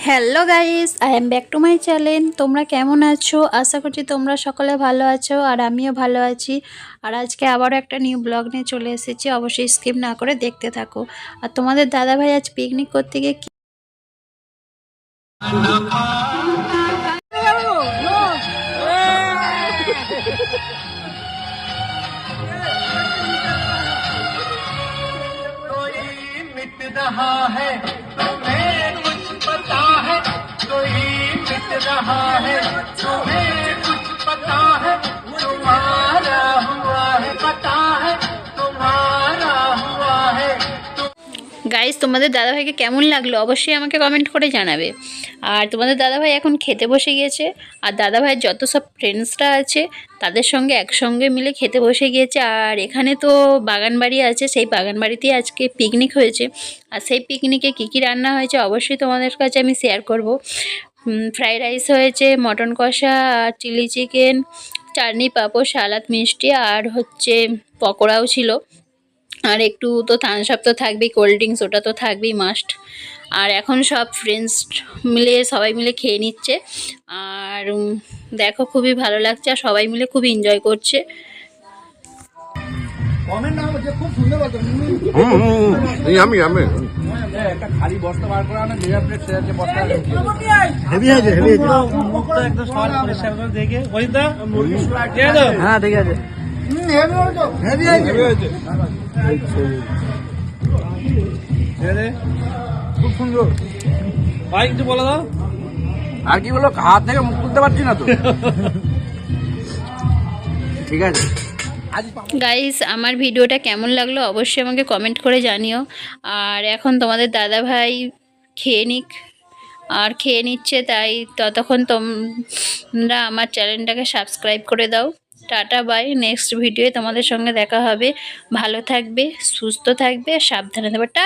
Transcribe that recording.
hello guys I am back to my channel তোমরা কেমন আছো আশা করছি তোমরা সকলে ভালো আছো আর আমিও ভালো আছি আর আজকে আবারও একটা নিউ ব্লগ নিয়ে চলে এসেছি অবশ্যই স্কিপ না করে দেখতে থাকো আর তোমাদের দাদা ভাই আজ পিকনিক করতে গিয়ে কি- कोई मिट रहा है तुम्हें कुछ पता है कोई मिट रहा है। গাইস তোমাদের দাদাভাইকে কেমন লাগল? অবশ্যই আমাকে কমেন্ট করে জানাবে। আর তোমাদের দাদাভাই এখন খেতে বসে গিয়েছে। আর দাদাভাইয়ের যত সব ফ্রেন্ডসরা আছে, তাদের সঙ্গে একসঙ্গে মিলে খেতে বসে গিয়েছে। আর এখানে তো বাগান বাড়ি আছে, সেই বাগান বাড়িতেই আজকে পিকনিক হয়েছে। আর সেই পিকনিকে কী কী রান্না হয়েছে, অবশ্যই তোমাদের কাছে আমি শেয়ার করব। ফ্রাইড রাইস হয়েছে মটন কষা, আর চিলি চিকেন চাটনি পাঁপড় সালাদ মিষ্টি, আর হচ্ছে পকোড়াও ছিল। আর একটু তো থামস আপ তো থাকবেই কোল্ড ড্রিঙ্কস ওটা তো থাকবেই মাস্ট আর এখন সব ফ্রেন্ডস মিলে সবাই মিলে খেয়ে নিচ্ছে। আর দেখো খুবই ভালো লাগছে আর সবাই মিলে খুব এনজয় করছে। হ্যাঁ ঠিক আছে। খুব সুন্দর। ভাই কিছু বলে দাও। আর কি বলো হাত থেকে মুখ তুলতে পারছি না তো। ঠিক আছে। গাইস আমার ভিডিওটা কেমন লাগল অবশ্যই আমাকে কমেন্ট করে জানিও। আর এখন তোমাদের দাদা ভাই খেয়ে নিক। আর খেয়ে নিচ্ছে তাই ততক্ষণ তোমরা আমার চ্যানেলটাকে সাবস্ক্রাইব করে দাও। টাটা বাই নেক্সট ভিডিওয়ে তোমাদের সঙ্গে দেখা হবে। ভালো থাকবে, সুস্থ থাকবে, সাবধানে থাকবে। টা